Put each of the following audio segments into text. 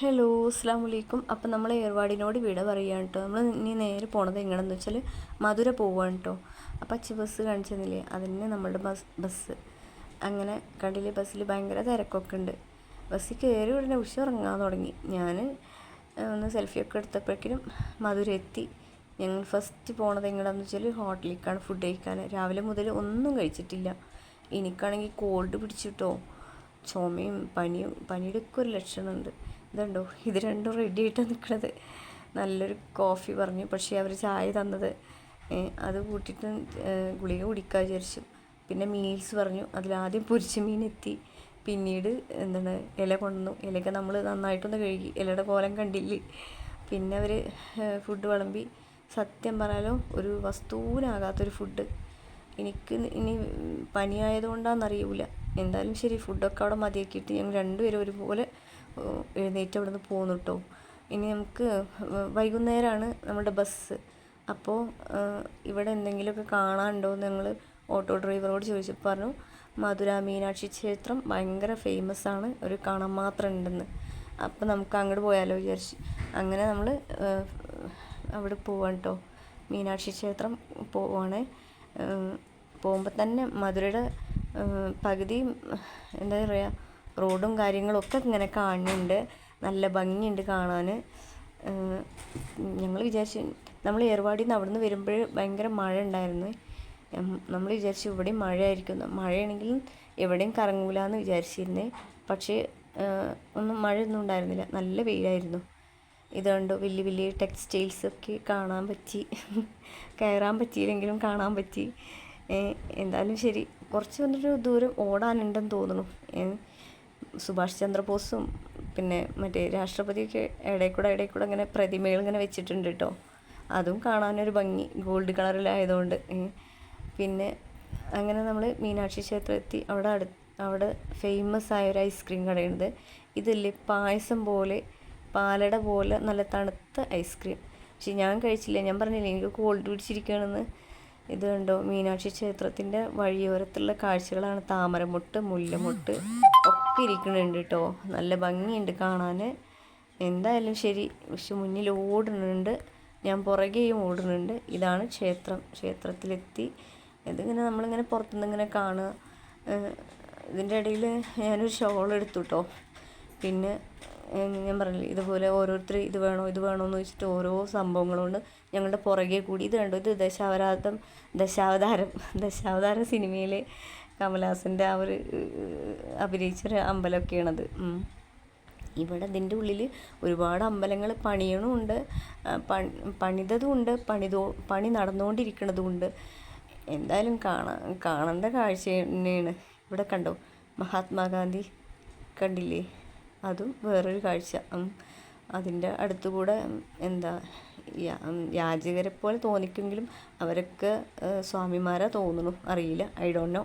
Hello അസ്സാം വലൈക്കും അപ്പം നമ്മൾ ഏർവാടിനോട് വിട പറയുകയാണ് കേട്ടോ നമ്മൾ ഇനി നേരെ പോണത് എങ്ങനെയെന്ന് വെച്ചാൽ മധുര പോവുകയാണ് കേട്ടോ അപ്പം അച്ഛ ബസ് കാണിച്ചെന്നില്ലേ? അതിന് നമ്മളുടെ ബസ് ബസ്. അങ്ങനെ കണ്ടില്ലേ ബസ്സിൽ ഭയങ്കര തിരക്കൊക്കെ ഉണ്ട്. ബസ്സിൽ കയറി ഉടനെ ഉഷ ഇറങ്ങാൻ തുടങ്ങി. ഞാൻ ഒന്ന് സെൽഫിയൊക്കെ എടുത്തപ്പോഴേക്കും മധുര എത്തി. ഞങ്ങൾ ഫസ്റ്റ് പോണത് എങ്ങനെയാണെന്ന് വെച്ചാൽ ഹോട്ടലിലേക്കാണ് ഫുഡ് കഴിക്കാൻ. രാവിലെ മുതൽ ഒന്നും കഴിച്ചിട്ടില്ല. എനിക്കാണെങ്കിൽ കോൾഡ് പിടിച്ചിട്ടോ ചുമയും പനിയും പനിയുടെ ലക്ഷണമുണ്ട്. ഇതുണ്ടോ? ഇത് രണ്ടും റെഡി ആയിട്ടാണ് നിൽക്കുന്നത് നല്ലൊരു കോഫി പറഞ്ഞു. പക്ഷേ അവർ ചായ തന്നത് അത് കൂട്ടിയിട്ട് ഗുളിക കുടിക്കാൻ വിചാരിച്ചു. പിന്നെ മീൽസ് പറഞ്ഞു. അതിലാദ്യം പൊരിച്ച മീൻ എത്തി പിന്നീട് എന്താണ് ഇല കൊണ്ടുവന്നു. ഇലയൊക്കെ നമ്മൾ നന്നായിട്ടൊന്ന് കഴുകി. ഇലയുടെ കോലം കണ്ടില്ല? പിന്നെ അവർ ഫുഡ് വിളമ്പി. സത്യം പറഞ്ഞാലോ ഒരു വസ്തുവിനാകാത്തൊരു ഫുഡ് എനിക്ക് ഇനി പനിയായതുകൊണ്ടാണെന്നറിയില്ല എന്തായാലും ശരി ഫുഡൊക്കെ അവിടെ മതിയാക്കിയിട്ട് ഞങ്ങൾ രണ്ടുപേരും ഒരുപോലെ എഴുന്നേറ്റ് അവിടെ നിന്ന് പോകുന്നു കേട്ടോ ഇനി നമുക്ക് വൈകുന്നേരമാണ് നമ്മുടെ ബസ്. അപ്പോൾ ഇവിടെ എന്തെങ്കിലുമൊക്കെ കാണാനുണ്ടോ എന്ന് ഞങ്ങൾ ഓട്ടോ ഡ്രൈവറോട് ചോദിച്ചപ്പോൾ പറഞ്ഞു മധുര മീനാക്ഷി ക്ഷേത്രം ഭയങ്കര ഫേമസ് ആണ് ഒരു കാണാൻ മാത്രം ഉണ്ടെന്ന്. അപ്പോൾ നമുക്ക് അങ്ങോട്ട് പോയാലോ വിചാരിച്ച്. അങ്ങനെ നമ്മൾ അവിടെ പോവാണ് കേട്ടോ മീനാക്ഷി ക്ഷേത്രം പോവാണ്. പോകുമ്പോൾ തന്നെ മധുരയുടെ പകുതി എന്താ പറയുക റോഡും കാര്യങ്ങളൊക്കെ ഇങ്ങനെ കാണുന്നുണ്ട്. നല്ല ഭംഗിയുണ്ട് കാണാൻ ഞങ്ങൾ വിചാരിച്ചു നമ്മൾ ഏർവാടിയിൽ നിന്ന് അവിടെ നിന്ന് വരുമ്പോൾ ഭയങ്കര മഴ ഉണ്ടായിരുന്നു. നമ്മൾ വിചാരിച്ചു ഇവിടെയും മഴയായിരിക്കും. മഴയാണെങ്കിൽ എവിടെയും കറങ്ങൂല എന്ന് വിചാരിച്ചിരുന്നേ. പക്ഷേ ഒന്നും മഴയൊന്നും ഉണ്ടായിരുന്നില്ല. നല്ല വെയിലായിരുന്നു. ഇതുകൊണ്ട് കണ്ടോ വലിയ വലിയ ടെക്സ്റ്റൈൽസ് ഒക്കെ കാണാൻ പറ്റി. കയറാൻ പറ്റിയില്ലെങ്കിലും കാണാൻ പറ്റി. എന്തായാലും ശരി. കുറച്ച് വന്നിട്ട് ദൂരം ഓടാനുണ്ടെന്ന് തോന്നുന്നു. സുഭാഷ് ചന്ദ്രബോസും പിന്നെ മറ്റേ രാഷ്ട്രപതിയൊക്കെ ഇടയിൽ കൂടെ ഇടയിൽ കൂടെ അങ്ങനെ പ്രതിമകൾ ഇങ്ങനെ വെച്ചിട്ടുണ്ട് കേട്ടോ അതും കാണാനൊരു ഭംഗി ഗോൾഡ് കളറിലായതുകൊണ്ട് പിന്നെ അങ്ങനെ നമ്മൾ മീനാക്ഷി ക്ഷേത്രം എത്തി അവിടെ അടു അവിടെ ഫേമസ് ആയ ഒരു ഐസ്ക്രീം കടയുണ്ട്. ഇതില്ലേ പായസം പോലെ പാലട പോലെ നല്ല തണുത്ത ഐസ്ക്രീം പക്ഷെ ഞാൻ കഴിച്ചില്ല ഞാൻ പറഞ്ഞില്ലേ എനിക്ക് കോൾഡ് പിടിച്ചിരിക്കുകയാണെന്ന്. ഇത് കണ്ടോ? മീനാക്ഷി ക്ഷേത്രത്തിന്റെ വഴിയോരത്തുള്ള കാഴ്ചകളാണ്. താമരമുട്ട് മുല്ലമുട്ട് ഒക്കെ ഇരിക്കുന്നുണ്ട് കേട്ടോ നല്ല ഭംഗിയുണ്ട് കാണാൻ എന്തായാലും ശരി. പക്ഷെ മുന്നിൽ ഓടുന്നുണ്ട്. ഞാൻ പുറകെയും ഓടുന്നുണ്ട്. ഇതാണ് ക്ഷേത്രം. ക്ഷേത്രത്തിലെത്തി. ഇതിങ്ങനെ നമ്മളിങ്ങനെ പുറത്തുനിന്ന് ഇങ്ങനെ കാണുക ഇതിന്റെ ഇടയിൽ ഞാനൊരു ഷോൾ എടുത്തു കേട്ടോ പിന്നെ ഞാൻ പറഞ്ഞില്ലേ ഇതുപോലെ ഓരോരുത്തർ ഇത് വേണോ ഇത് വേണോ എന്ന് വെച്ചിട്ട് ഓരോ സംഭവങ്ങളുണ്ട് ഞങ്ങളുടെ പുറകെ കൂടി. ഇത് കണ്ടോ? ഇത് ദശാവതാരം ദശാവതാരം ദശാവതാരം സിനിമയിലെ കമലഹാസന്റെ ആ ഒരു അഭിനയിച്ചൊരു അമ്പലമൊക്കെയാണത്. ഇവിടെ ഇതിന്റെ ഉള്ളിൽ ഒരുപാട് അമ്പലങ്ങൾ പണിയണമുണ്ട് പണിതതുമുണ്ട് പണിതോ പണി നടന്നുകൊണ്ടിരിക്കണതുമുണ്ട് എന്തായാലും കാണാൻ കാണേണ്ട കാഴ്ച തന്നെയാണ്. ഇവിടെ കണ്ടോ? മഹാത്മാഗാന്ധി കണ്ടില്ലേ? അതും വേറൊരു കാഴ്ച. അതിന്റെ അടുത്തുകൂടെ എന്താ യാചകരെ പോലെ തോന്നിക്കെങ്കിലും അവരൊക്കെ സ്വാമിമാരാ തോന്നുന്നു. അറിയില്ല. I don't know.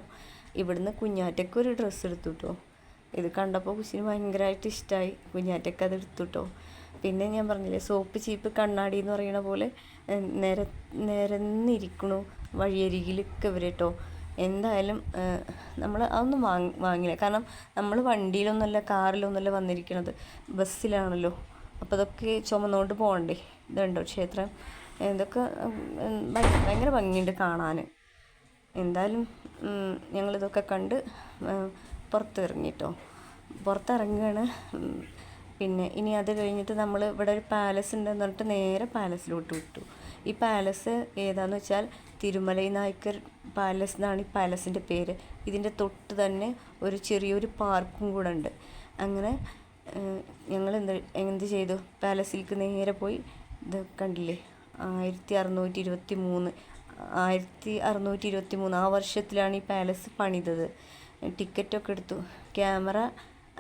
ഇവിടുന്ന് കുഞ്ഞാറ്റയ്ക്ക് ഒരു ഡ്രസ്സ് എടുത്തു കേട്ടോ ഇത് കണ്ടപ്പോൾ കുശിന് ഭയങ്കരമായിട്ട് ഇഷ്ടമായി കുഞ്ഞാറ്റയ്ക്ക് അത് എടുത്തു കേട്ടോ പിന്നെ ഞാൻ പറഞ്ഞില്ലേ സോപ്പ് ചീപ്പ് കണ്ണാടി എന്ന് പറയുന്ന പോലെ നിര നിരന്നിരിക്കണു വഴിയരികിലൊക്കെ ഇവർ കേട്ടോ എന്തായാലും നമ്മൾ അതൊന്നും വാങ്ങി വാങ്ങില്ല. കാരണം നമ്മൾ വണ്ടിയിലൊന്നുമല്ല കാറിലൊന്നുമല്ല വന്നിരിക്കണത്. ബസ്സിലാണല്ലോ. അപ്പോൾ അതൊക്കെ ചുമന്നുകൊണ്ട് പോകണ്ടേ. ഇതുണ്ടോ ക്ഷേത്രം? ഇതൊക്കെ ഭയങ്കര ഭംഗിയുണ്ട് കാണാൻ എന്തായാലും ഞങ്ങളിതൊക്കെ കണ്ട് പുറത്തിറങ്ങിട്ടോ. പുറത്തിറങ്ങുകയാണ്. പിന്നെ ഇനി അത് കഴിഞ്ഞിട്ട് നമ്മൾ ഇവിടെ ഒരു പാലസ് ഉണ്ടെന്ന് പറഞ്ഞിട്ട് നേരെ പാലസിലോട്ട് വിട്ടു. ഈ പാലസ് ഏതാന്ന് വെച്ചാൽ തിരുമലൈ നായ്ക്കർ പാലസ് എന്നാണ് ഈ പാലസിന്റെ പേര്. ഇതിന്റെ തൊട്ട് തന്നെ ഒരു ചെറിയൊരു പാർക്കും കൂടെ ഉണ്ട്. അങ്ങനെ ഞങ്ങൾ എന്ത് എന്ത് ചെയ്തു? പാലസിലേക്ക് നേരെ പോയി. ഇത് കണ്ടില്ലേ? ആയിരത്തി അറുന്നൂറ്റി ഇരുപത്തി മൂന്ന് ആയിരത്തി അറുന്നൂറ്റി ഇരുപത്തി മൂന്ന് ആ വർഷത്തിലാണ് ഈ പാലസ് പണിതത്. ടിക്കറ്റൊക്കെ എടുത്തു. ക്യാമറ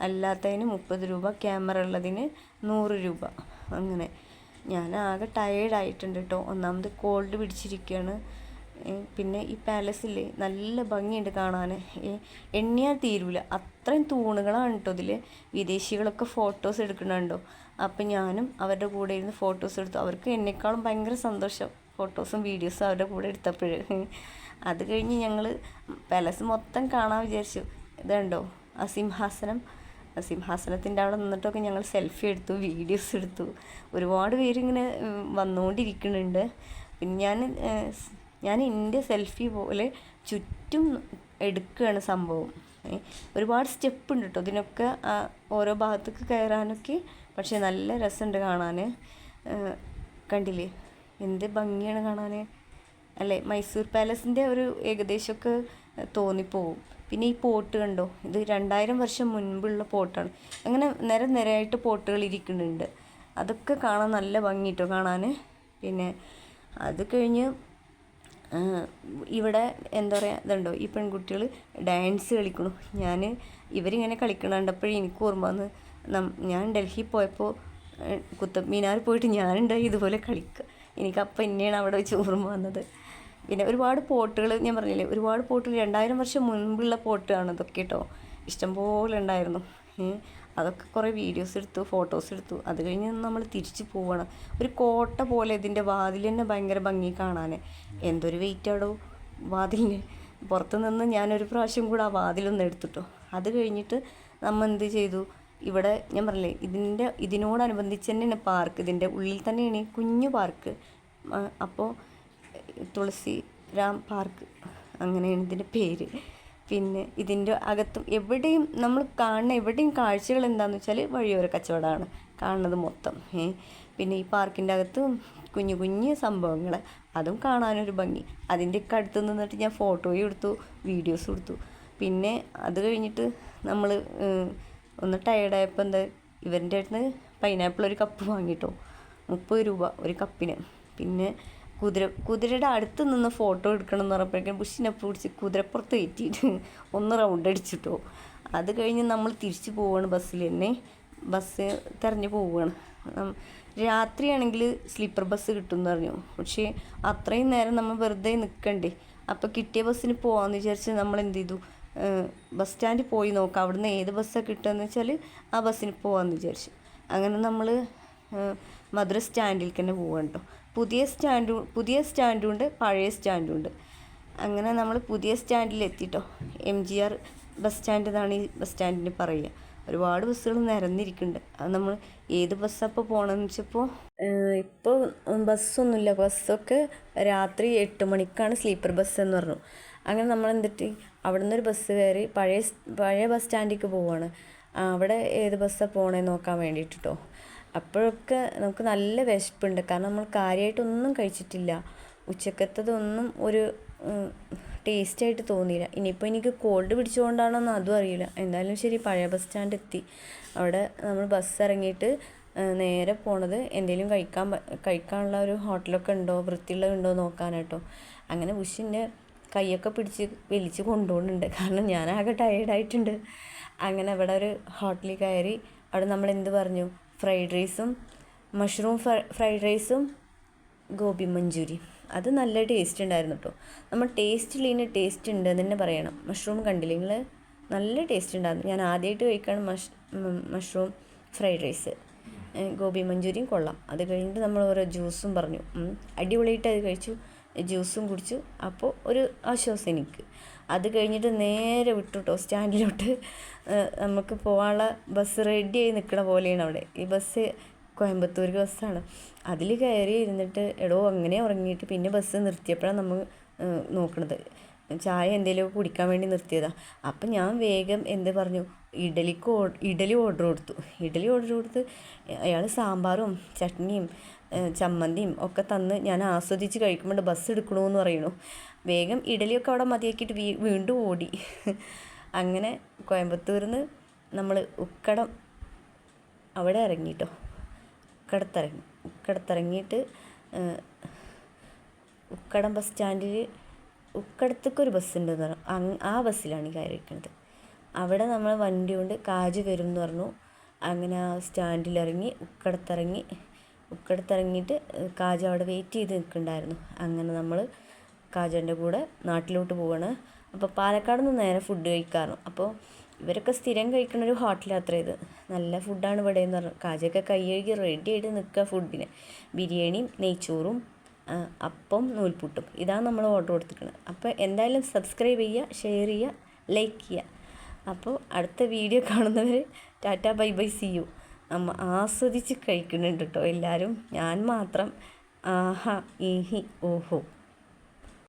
അല്ലാത്തതിന് മുപ്പത് രൂപ ക്യാമറ ഉള്ളതിന് നൂറ് രൂപ. അങ്ങനെ. ഞാൻ ആകെ ടയേർഡായിട്ടുണ്ട് കേട്ടോ ഒന്നാമത് കോൾഡ് പിടിച്ചിരിക്കുകയാണ് പിന്നെ ഈ പാലസില്ലേ നല്ല ഭംഗിയുണ്ട് കാണാൻ എണ്ണിയാൽ തീരൂല. അത്രയും തൂണുകളാണ് കേട്ടോ ഇതിൽ വിദേശികളൊക്കെ ഫോട്ടോസ് എടുക്കണുണ്ടോ അപ്പം ഞാനും അവരുടെ കൂടെ ഇരുന്ന് ഫോട്ടോസ് എടുത്തു. അവർക്ക് എന്നെക്കാളും ഭയങ്കര സന്തോഷം. ഫോട്ടോസും വീഡിയോസും അവരുടെ കൂടെ എടുത്തപ്പോൾ അത് കഴിഞ്ഞ് ഞങ്ങൾ പാലസ് മൊത്തം കാണാൻ വിചാരിച്ചു. ഇതുണ്ടോ? ആ സിംഹാസനം. സിംഹാസനത്തിന്റെ അവിടെ നിന്നിട്ടൊക്കെ ഞങ്ങൾ സെൽഫി എടുത്തു വീഡിയോസ് എടുത്തു. ഒരുപാട് പേരിങ്ങനെ വന്നുകൊണ്ടിരിക്കുന്നുണ്ട്. പിന്നെ ഞാൻ ഞാൻ എന്റെ സെൽഫി പോലെ ചുറ്റും എടുക്കുകയാണ് സംഭവം. ഒരുപാട് സ്റ്റെപ്പ് ഉണ്ട് കേട്ടോ ഇതിനൊക്കെ ഓരോ ഭാഗത്തേക്ക് കയറാനൊക്കെ. പക്ഷേ നല്ല രസമുണ്ട് കാണാൻ കണ്ടില്ലേ? എന്ത് ഭംഗിയാണ് കാണാൻ അല്ലേ? മൈസൂർ പാലസിന്റെ ഒരു ഏകദേശമൊക്കെ തോന്നിപ്പോവും. പിന്നെ ഈ പോട്ട് കണ്ടോ? ഇത് രണ്ടായിരം വർഷം മുൻപുള്ള പോട്ടാണ്. അങ്ങനെ നിര നിരയായിട്ട് പോട്ടുകൾ ഇരിക്കുന്നുണ്ട്. അതൊക്കെ കാണാൻ നല്ല ഭംഗി കേട്ടോ കാണാൻ പിന്നെ അത് കഴിഞ്ഞ് ഇവിടെ എന്താ പറയുക ഇതുണ്ടോ? ഈ പെൺകുട്ടികൾ ഡാൻസ് കളിക്കണു. ഞാൻ ഇവരിങ്ങനെ കളിക്കണ കണ്ടപ്പോഴേ എനിക്ക് ഓർമ്മ വന്ന് ഞാൻ ഡൽഹി പോയപ്പോൾ കുത്തബ് മിനാർ പോയിട്ട് ഞാനുണ്ടായി ഇതുപോലെ കളിക്കുക എനിക്കപ്പം എന്നെയാണ് അവിടെ വെച്ച് ഓർമ്മ വന്നത്. പിന്നെ ഒരുപാട് പോട്ടുകൾ ഞാൻ പറഞ്ഞില്ലേ ഒരുപാട് പോട്ടുകൾ രണ്ടായിരം വർഷം മുൻപുള്ള പോട്ടാണ് ഇതൊക്കെ കേട്ടോ ഇഷ്ടംപോലെ ഉണ്ടായിരുന്നു. അതൊക്കെ കുറേ വീഡിയോസ് എടുത്തു ഫോട്ടോസ് എടുത്തു. അത് കഴിഞ്ഞ് നമ്മൾ തിരിച്ചു പോവണം. ഒരു കോട്ട പോലെ ഇതിന്റെ വാതിൽ തന്നെ ഭയങ്കര ഭംഗി കാണാൻ എന്തൊരു വെയിറ്റ് ആടോ വാതിലിന്. പുറത്തുനിന്ന് ഞാനൊരു പ്രാവശ്യം കൂടെ ആ വാതിലൊന്ന് എടുത്തിട്ടോ. അത് കഴിഞ്ഞിട്ട് നമ്മൾ എന്ത് ചെയ്തു? ഇവിടെ ഞാൻ പറഞ്ഞില്ലേ ഇതിന്റെ ഇതിനോടനുബന്ധിച്ച് തന്നെയാണ് പാർക്ക് ഇതിന്റെ ഉള്ളിൽ തന്നെയാണ് കുഞ്ഞു പാർക്ക് അപ്പോൾ തുളസി രാം പാർക്ക് അങ്ങനെയാണ് ഇതിന്റെ പേര്. പിന്നെ ഇതിന്റെ അകത്തും എവിടെയും നമ്മൾ കാണുന്ന എവിടെയും കാഴ്ചകൾ എന്താണെന്ന് വെച്ചാൽ വഴിയോര കച്ചവടമാണ് കാണുന്നത് മൊത്തം. പിന്നെ ഈ പാർക്കിന്റെ അകത്തും കുഞ്ഞു കുഞ്ഞു സംഭവങ്ങൾ. അതും കാണാനൊരു ഭംഗി. അതിന്റെയൊക്കെ അടുത്ത് നിന്നിട്ട് ഞാൻ ഫോട്ടോയും എടുത്തു വീഡിയോസും എടുത്തു. പിന്നെ അത് കഴിഞ്ഞിട്ട് നമ്മൾ ഒന്ന് ടയേർഡായപ്പോൾ എന്താ ഇവരിന്റെ അടുത്ത് പൈനാപ്പിൾ ഒരു കപ്പ് വാങ്ങിട്ടോ. മുപ്പത് രൂപ ഒരു കപ്പിന് പിന്നെ കുതിര കുതിരയുടെ അടുത്ത് നിന്ന് ഫോട്ടോ എടുക്കണം എന്ന് പറഞ്ഞപ്പോഴേക്കും ബുഷിനെ പിടിച്ച് കുതിരപ്പുറത്ത് കയറ്റിയിട്ട് ഒന്ന് റൗണ്ട് അടിച്ചിട്ടോ. അത് കഴിഞ്ഞ് നമ്മൾ തിരിച്ചു പോവുകയാണ് ബസ്സിൽ തന്നെ. ബസ് തെരഞ്ഞു പോവുകയാണ് രാത്രിയാണെങ്കിൽ സ്ലീപ്പർ ബസ് കിട്ടും എന്ന് പറഞ്ഞു. പക്ഷേ അത്രയും നേരം നമ്മൾ വെറുതെ നിൽക്കണ്ടേ അപ്പോൾ കിട്ടിയ ബസ്സിന് പോകാമെന്ന് വിചാരിച്ച് നമ്മൾ എന്ത് ചെയ്തു? ബസ് സ്റ്റാൻഡിൽ പോയി നോക്കാം അവിടുന്ന് ഏത് ബസ്സാണ് കിട്ടുകയെന്ന് വെച്ചാൽ ആ ബസ്സിന് പോകാമെന്ന് വിചാരിച്ചു. അങ്ങനെ നമ്മൾ മധുര സ്റ്റാൻഡിലേക്ക് തന്നെ പോവാണ് കേട്ടോ പുതിയ സ്റ്റാൻഡു പുതിയ സ്റ്റാൻഡും ഉണ്ട് പഴയ സ്റ്റാൻഡും ഉണ്ട്. അങ്ങനെ നമ്മൾ പുതിയ സ്റ്റാൻഡിൽ എത്തിട്ടോ M G R bus stand എന്നാണ് ഈ ബസ് സ്റ്റാൻഡിന് പറയുക. ഒരുപാട് ബസ്സുകൾ നിരന്നിരിക്കുന്നുണ്ട്. അത് നമ്മൾ ഏത് ബസ്സാണ് ഇപ്പോൾ പോകണമെന്ന് വെച്ചപ്പോൾ ഇപ്പോൾ ബസ്സൊന്നുമില്ല. ബസ്സൊക്കെ രാത്രി എട്ട് മണിക്കാണ് സ്ലീപ്പർ ബസ് എന്ന് പറഞ്ഞു. അങ്ങനെ നമ്മൾ എന്നിട്ട് അവിടെ നിന്നൊരു ബസ് കയറി പഴയ പഴയ ബസ് സ്റ്റാൻഡിലേക്ക് പോവുകയാണ് അവിടെ ഏത് ബസ്സാണ് പോകണേ നോക്കാൻ വേണ്ടിയിട്ട് കേട്ടോ അപ്പോഴൊക്കെ നമുക്ക് നല്ല വിശപ്പുണ്ട്. കാരണം നമ്മൾ കാര്യമായിട്ടൊന്നും കഴിച്ചിട്ടില്ല. ഉച്ചക്കത്തതൊന്നും ഒരു ടേസ്റ്റ് ആയിട്ട് തോന്നിയില്ല. ഇനിയിപ്പോൾ എനിക്ക് കോൾഡ് പിടിച്ചുകൊണ്ടാണോന്ന് അതും അറിയില്ല. എന്തായാലും ശരി പഴയ ബസ് സ്റ്റാൻഡ് എത്തി. അവിടെ നമ്മൾ ബസ് ഇറങ്ങിയിട്ട് നേരെ പോണത് എന്തെങ്കിലും കഴിക്കാൻ കഴിക്കാനുള്ള ഒരു ഹോട്ടലൊക്കെ ഉണ്ടോ? വൃത്തിയുള്ളതുണ്ടോ നോക്കാനാട്ടോ. അങ്ങനെ ബുഷിന്റെ കൈയൊക്കെ പിടിച്ച് വലിച്ച് കൊണ്ടുപോകുന്നുണ്ട്. കാരണം ഞാൻ ഞാനാകെ ടയേർഡായിട്ടുണ്ട് അങ്ങനെ അവിടെ ഒരു ഹോട്ടലിൽ കയറി അവിടെ നമ്മൾ എന്ത് പറഞ്ഞു? ഫ്രൈഡ് റൈസും മഷ്റൂം ഫ്രൈഡ് റൈസും ഗോപി മഞ്ചൂരി. അത് നല്ല ടേസ്റ്റ് ഉണ്ടായിരുന്നു കേട്ടോ നമ്മൾ ടേസ്റ്റിലിന് ടേസ്റ്റ് ഉണ്ട് തന്നെ പറയണം. മഷ്റൂം കണ്ടില്ലേ നിങ്ങൾ നല്ല ടേസ്റ്റ് ഉണ്ടായിരുന്നു. ഞാൻ ആദ്യമായിട്ട് കഴിക്കണം mush mushroom fried rice gobi മഞ്ചൂരിയും കൊള്ളാം. അത് കഴിഞ്ഞിട്ട് നമ്മൾ ഓരോ ജ്യൂസും പറഞ്ഞു. അടിപൊളിയായിട്ട് അത് കഴിച്ചു. ജ്യൂസും കുടിച്ചു. അപ്പോൾ ഒരു ആശ്വാസം എനിക്ക്. അത് കഴിഞ്ഞിട്ട് നേരെ വിട്ടു കേട്ടോ സ്റ്റാൻഡിലോട്ട് നമുക്ക് പോകാനുള്ള ബസ് റെഡി ആയി നിൽക്കണ പോലെയാണ് അവിടെ. ഈ ബസ് കോയമ്പത്തൂർക്ക് ബസ്സാണ്. അതിൽ കയറി ഇരുന്നിട്ട് എടോ അങ്ങനെ ഉറങ്ങിയിട്ട്. പിന്നെ ബസ് നിർത്തിയപ്പോഴാണ് നമ്മൾ നോക്കണത്. ചായ എന്തെങ്കിലും കുടിക്കാൻ വേണ്ടി നിർത്തിയതാണ് അപ്പം ഞാൻ വേഗം എന്ത് പറഞ്ഞു? ഇഡലിക്ക് ഓ- ഇഡലി ഓർഡർ കൊടുത്തു. ഇഡലി ഓർഡർ കൊടുത്ത് അയാൾ സാമ്പാറും ചട്നിയും ചമ്മന്തിയും ഒക്കെ തന്ന് ഞാൻ ആസ്വദിച്ച് കഴിക്കുമ്പോൾ ബസ് എടുക്കണമെന്ന് പറയണു വേഗം ഇഡലിയൊക്കെ അവിടെ മതിയാക്കിയിട്ട് വീ വീണ്ടും ഓടി. അങ്ങനെ കോയമ്പത്തൂരിൽ നിന്ന് നമ്മൾ ഉക്കടം അവിടെ ഇറങ്ങിട്ടോ. ഉക്കടത്തിറങ്ങി. ഉക്കടത്തിറങ്ങിയിട്ട് ഉക്കടം ബസ് സ്റ്റാൻഡിൽ ഉക്കടത്തേക്ക് ഒരു ബസ് ഉണ്ടെന്ന് പറഞ്ഞു ആ ബസ്സിലാണ് കയറിയിരിക്കുന്നത് അവിടെ നമ്മൾ വണ്ടി കൊണ്ട് കാജ് വരും എന്ന് പറഞ്ഞു. അങ്ങനെ ആ സ്റ്റാൻഡിൽ ഇറങ്ങി ഉക്കടത്തിറങ്ങി ഉക്കടത്തിറങ്ങിയിട്ട് കാജ് അവിടെ വെയിറ്റ് ചെയ്ത് നിൽക്കുന്നുണ്ടായിരുന്നു അങ്ങനെ നമ്മൾ കാജന്റെ കൂടെ നാട്ടിലോട്ട് പോവാണ്. അപ്പോൾ പാലക്കാട് നിന്ന് നേരെ ഫുഡ് കഴിക്കാറുണ്ട് അപ്പോൾ ഇവരൊക്കെ സ്ഥിരം കഴിക്കുന്ന ഒരു ഹോട്ടൽ അത്ര ഇത്. നല്ല ഫുഡാണ് ഇവിടെ എന്ന് പറഞ്ഞു. കാജൊക്കെ കൈ കഴുകി റെഡി ആയിട്ട് നിൽക്കുക ഫുഡിന് ബിരിയാണിയും നെയ്ച്ചോറും അപ്പം നൂൽപുട്ടും. ഇതാണ് നമ്മൾ ഓർഡർ കൊടുത്തിരിക്കുന്നത്. അപ്പോൾ എന്തായാലും സബ്സ്ക്രൈബ് ചെയ്യുക ഷെയർ ചെയ്യുക ലൈക്ക് ചെയ്യുക. അപ്പോൾ അടുത്ത വീഡിയോ കാണുന്നവർ tata bye bye see you. നമ്മൾ ആസ്വദിച്ച് കഴിക്കുന്നുണ്ട് കേട്ടോ എല്ലാവരും ഞാൻ മാത്രം. ആഹാ ഈഹി ഓഹോ.